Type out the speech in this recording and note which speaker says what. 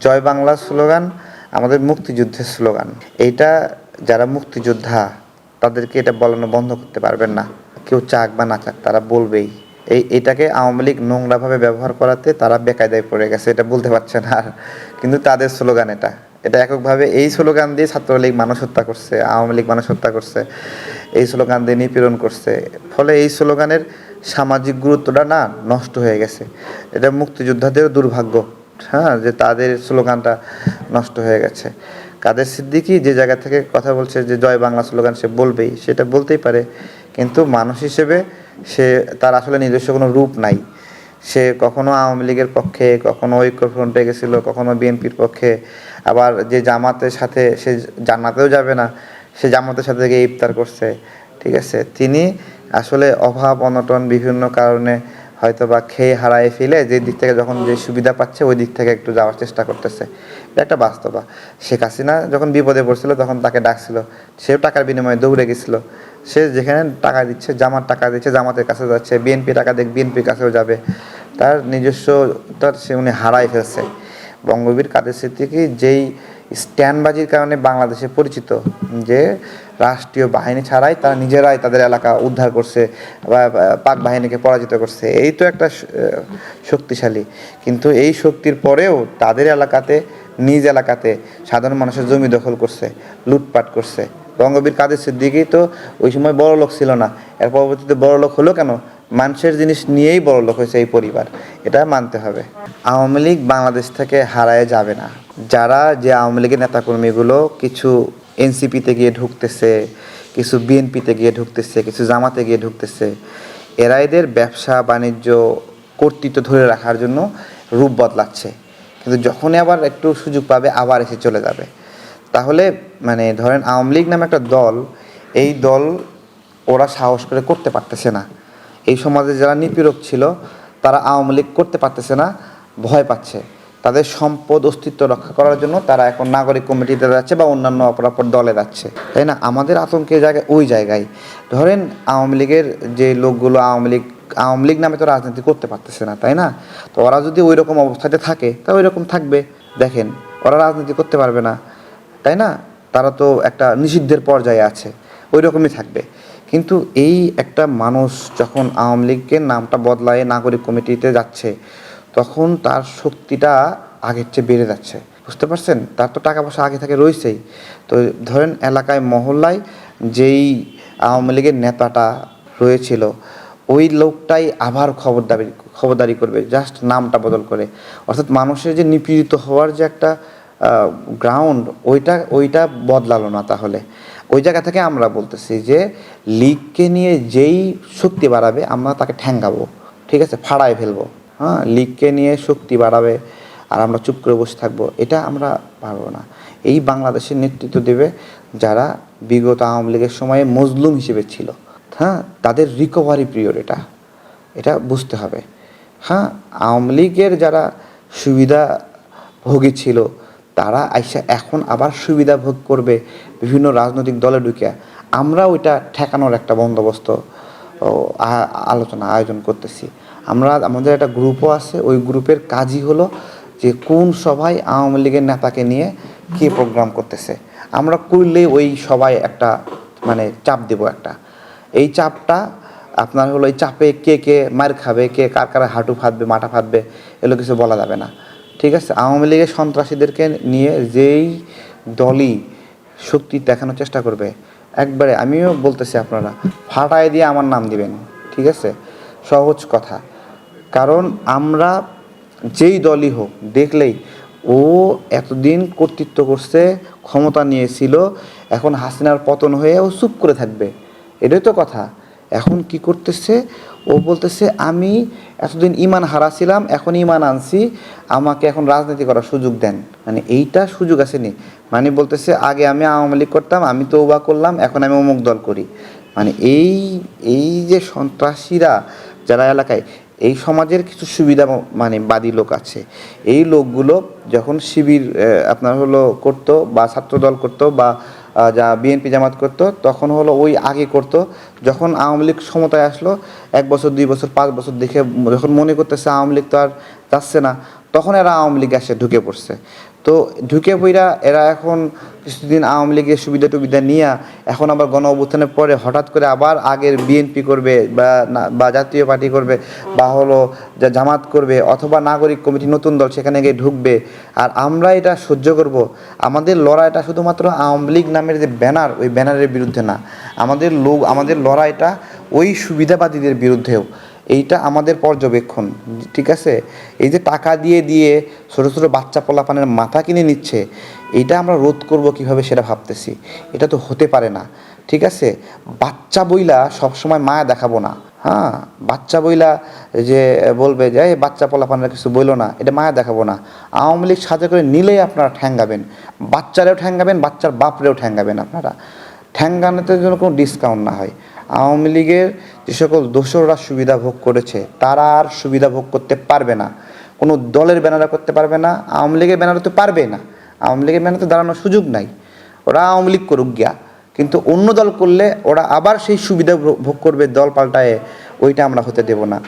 Speaker 1: জয় Bangla slogan, আমাদের মুক্তিযুদ্ধের slogan. এইটা যারা মুক্তিযোদ্ধা, তাদেরকে এটা বলানো বন্ধ করতে পারবেন না। কেউ চাক বা না চাক, তারা বলবেই। এই, এটাকে আওয়ামী লীগ নোংরাভাবে ব্যবহার করাতে তারা বেকায়দায় পড়ে গেছে, এটা বলতে পারছে না আর। কিন্তু তাদের স্লোগান এটা। এটা এককভাবে এই স্লোগান দিয়ে ছাত্রলীগ মানুষ হত্যা করছে, আওয়ামী লীগ মানুষ হত্যা করছে, এই স্লোগান দিয়ে নিপীড়ন করছে। ফলে এই স্লোগানের সামাজিক গুরুত্বটা না নষ্ট হয়ে গেছে। এটা মুক্তিযোদ্ধাদের দুর্ভাগ্য। হ্যাঁ যে তাদের স্লোগানটা নষ্ট হয়ে গেছে। কাদের সিদ্দিকি যে জায়গা থেকে কথা বলছে যে জয় বাংলা স্লোগান সে বলবেই, সেটা বলতেই পারে। কিন্তু মানুষ হিসেবে সে, তার আসলে নিজস্ব কোনো রূপ নাই। সে কখনো আওয়ামী লীগের পক্ষে, কখনো ঐক্যফ্রন্টে গেছিল, কখনো বিএনপির পক্ষে। আবার যে জামাতের সাথে, সে জান্নাতেও যাবে না, সে জামাতের সাথে গিয়ে ইফতার করছে, ঠিক আছে? তিনি আসলে অভাব, অনটন বিভিন্ন কারণে হয়তো বা খেয়ে হারায় ফেলে যে দিক থেকে যখন যে সুবিধা পাচ্ছে, ওই দিক থেকে একটু যাওয়ার চেষ্টা করতেছে। এটা একটা বাস্তবা। শেখ হাসিনা যখন বিপদে পড়ছিল, তখন তাকে ডাকছিল। সেও টাকার বিনিময়ে দৌড়ে গেছিল। সে যেখানে টাকা দিচ্ছে জামার টাকা দিচ্ছে, জামাতের কাছে যাচ্ছে। বিএনপি টাকা দেখ বিএনপির কাছেও যাবে। তার নিজস্ব তার সে উনি হারাই ফেলছে। বঙ্গবীর কাদের স্মৃতি কি? যেই স্ট্যান্ডবাজির কারণে বাংলাদেশে পরিচিত। যে রাষ্ট্রীয় বাহিনী ছাড়াই তারা নিজেরাই তাদের এলাকা উদ্ধার করছে বা পাক বাহিনীকে পরাজিত করছে। এই তো একটা শক্তিশালী। কিন্তু এই শক্তির পরেও তাদের এলাকাতে, নিজ এলাকাতে সাধারণ মানুষের জমি দখল করছে, লুটপাট করছে। বঙ্গবীর কাদের সিদ্দিকী তো ওই সময় বড় লোক ছিল না। এর পরবর্তীতে বড় লোক হলো কেন? মানুষের জিনিস নিয়েই বড় লোক হয়েছে এই পরিবার। এটা মানতে হবে। আওয়ামী লীগ বাংলাদেশ থেকে হারায় যাবে না। যারা যে আওয়ামী লীগের নেতাকর্মীগুলো কিছু এনসিপিতে গিয়ে ঢুকতেছে, কিছু বিএনপিতে গিয়ে ঢুকতেছে, কিছু জামাতে গিয়ে ঢুকতেছে। এরা এদের ব্যবসা, বাণিজ্য, কর্তৃত্ব ধরে রাখার জন্য রূপ বদলাচ্ছে। কিন্তু যখনই আবার একটু সুযোগ পাবে, আবার এসে চলে যাবে। তাহলে মানে ধরেন আওয়ামী লীগ নামে একটা দল, এই দল ওরা সাহস করে করতে পারতেছে না। এই সমাজে যারা নিপীড়ক ছিল, তারা আওয়ামী লীগ করতে পারতেছে না, ভয় পাচ্ছে। তাদের সম্পদ অস্তিত্ব রক্ষা করার জন্য তারা এখন নাগরিক কমিটিতে যাচ্ছে বা অন্যান্য অপরাপর দলে যাচ্ছে। তাই না? আমাদের আতঙ্কের জায়গায় ওই জায়গায়। ধরেন আওয়ামী লীগের যে লোকগুলো আওয়ামী লীগ আওয়ামী লীগ নামে তো রাজনীতি করতে পারতেছে না, তাই না? তো ওরা যদি ওই রকম অবস্থাতে থাকে, তা ওই রকম থাকবে। দেখেন, ওরা রাজনীতি করতে পারবে না, তাই না? তারা তো একটা নিষিদ্ধের পর্যায়ে আছে ওই রকমই থাকবে। কিন্তু এই একটা মানুষ যখন আওয়ামী লীগের নামটা বদলায়, নাগরিক কমিটিতে যাচ্ছে তখন তার শক্তিটা আগের চেয়ে বেড়ে যাচ্ছে। বুঝতে পারছেন? তার তো টাকা পয়সা আগে থেকে রয়েছেই। তো ধরেন এলাকায়, মহল্লায় যেই আওয়ামী লীগের নেতাটা রয়েছিল, ওই লোকটাই আবার খবরদারি খবরদারি করবে জাস্ট নামটা বদল করে। অর্থাৎ মানুষের যে নিপীড়িত হওয়ার যে একটা গ্রাউন্ড ওইটা ওইটা বদলালো না তাহলে। ওই জায়গা থেকে আমরা বলতেছি যে, লিগকে নিয়ে যেই শক্তি বাড়াবে, আমরা তাকে ঠ্যাঙ্গাবো ঠিক আছে? ফাড়ায় ফেলব। হ্যাঁ লিগকে নিয়ে শক্তি বাড়াবে আর আমরা চুপ করে বসে থাকব, এটা আমরা পারব না। এই বাংলাদেশের নেতৃত্ব দেবে যারা বিগত আওয়ামী লীগের সময়ে মজলুম হিসেবে ছিল। হ্যাঁ তাদের রিকভারি পিরিয়ড এটা এটা বুঝতে হবে। হ্যাঁ আওয়ামী লীগের যারা সুবিধা ভোগী ছিল, তারা আইসা এখন আবার সুবিধা ভোগ করবে বিভিন্ন রাজনৈতিক দলে ঢুকে আমরা ওইটা ঠেকানোর একটা বন্দোবস্ত আলোচনা, আয়োজন করতেছি। আমরা, আমাদের একটা গ্রুপও আছে, ওই গ্রুপের কাজই হলো যে কোন সভায় আওয়ামী লীগের নেতাকে নিয়ে কে প্রোগ্রাম করতেছে। আমরা করলেই ওই সবাই একটা মানে চাপ দেব একটা। এই চাপটা আপনার হলো এই চাপে কে কে মার খাবে, কে কার কার হাঁটু ফাঁদবে, মাথা ফাঁদবে, এগুলো কিছু বলা যাবে না। ঠিক আছে? আওয়ামী লীগের সন্ত্রাসীদেরকে নিয়ে যেই দলই শক্তি দেখানোর চেষ্টা করবে একবারে আমিও বলতেছি আপনারা ফাটাই দিয়ে আমার নাম দিবেন, ঠিক আছে? সহজ কথা। কারণ আমরা যেই দলই হোক, দেখলেই ও এতদিন কর্তৃত্ব করছে, ক্ষমতা নিয়েছিল, এখন হাসিনার পতন হয়ে ও চুপ করে থাকবে। এটাই তো কথা। এখন কি করতেছে? ও বলতেছে, আমি এতদিন ইমান হারাছিলাম, এখন ইমান আনছি, আমাকে এখন রাজনীতি করার সুযোগ দেন। মানে এইটা সুযোগ আসেনি। মানে বলতেছে, আগে আমি আওয়ামী লীগ করতাম, আমি তো ওবা করলাম, এখন আমি অমুক দল করি। মানে এই এই যে সন্ত্রাসীরা যারা এলাকায়, এই সমাজের কিছু সুবিধা মানে বাদী লোক আছে। এই লোকগুলো যখন শিবির আপনার হলো করতো বা ছাত্রদল করতো বা যা বিএনপি জামাত করতো, তখন হলো ওই আগে করতো। যখন আওয়ামী লীগ ক্ষমতায় আসলো, এক বছর, দুই বছর, পাঁচ বছর দেখে যখন মনে করতেছে আওয়ামী লীগ তো আর যাচ্ছে না, তখন এরা আওয়ামী লীগ এসে ঢুকে পড়ছে। তো ঢুকে পইরা এরা এখন কিছুদিন আওয়ামী লীগের সুবিধা টুবিধা নিয়ে এখন আবার গণ অভ্যুত্থানের পরে হঠাৎ করে আবার আগের বিএনপি করবে বা বা জাতীয় পার্টি করবে, বা হলো যা জামাত করবে অথবা নাগরিক কমিটি, নতুন দল সেখানে গিয়ে ঢুকবে। আর আমরা এটা সহ্য করব। আমাদের লড়াইটা শুধুমাত্র আওয়ামী লীগ নামের যে ব্যানার, ওই ব্যানারের বিরুদ্ধে না। আমাদের লোক, আমাদের লড়াইটা ওই সুবিধাবাদীদের বিরুদ্ধেও। এইটা আমাদের পর্যবেক্ষণ, ঠিক আছে? এই যে টাকা দিয়ে দিয়ে ছোটো ছোটো বাচ্চা পোলাপানের মাথা কিনে নিচ্ছে, এইটা আমরা রোধ করব কীভাবে সেটা ভাবতেছি। এটা তো হতে পারে না, ঠিক আছে? বাচ্চা বইলা সবসময় মায়া দেখাবো না হ্যাঁ? বাচ্চা বইলা যে বলবে যে, এই বাচ্চা পোলাপানরা কিছু বইলো না, এটা মায়া দেখাবো না। আওয়ামী লীগ সাথে করে নিলেই আপনারা ঠ্যাঙ্গাবেন। বাচ্চারেও ঠ্যাঙ্গাবেন, বাচ্চার বাপরেও ঠ্যাঙ্গাবেন আপনারা। ঠ্যাঙ্গানোতে যেন কোনো ডিসকাউন্ট না হয়। আওয়ামী লীগের যে সকল দোসররা সুবিধা ভোগ করেছে, তারা আর সুবিধা ভোগ করতে পারবে না। কোনো দলের ব্যানারে করতে পারবে না, আওয়ামী লীগের ব্যানারে তো পারবে না। আওয়ামী লীগের ব্যানারে তো দাঁড়ানোর সুযোগ নাই। ওরা আওয়ামী লীগ করুক গিয়া। কিন্তু অন্য দল করলে ওরা আবার সেই সুবিধা ভোগ করবে দল পাল্টায়, ওইটা আমরা হতে দেব না।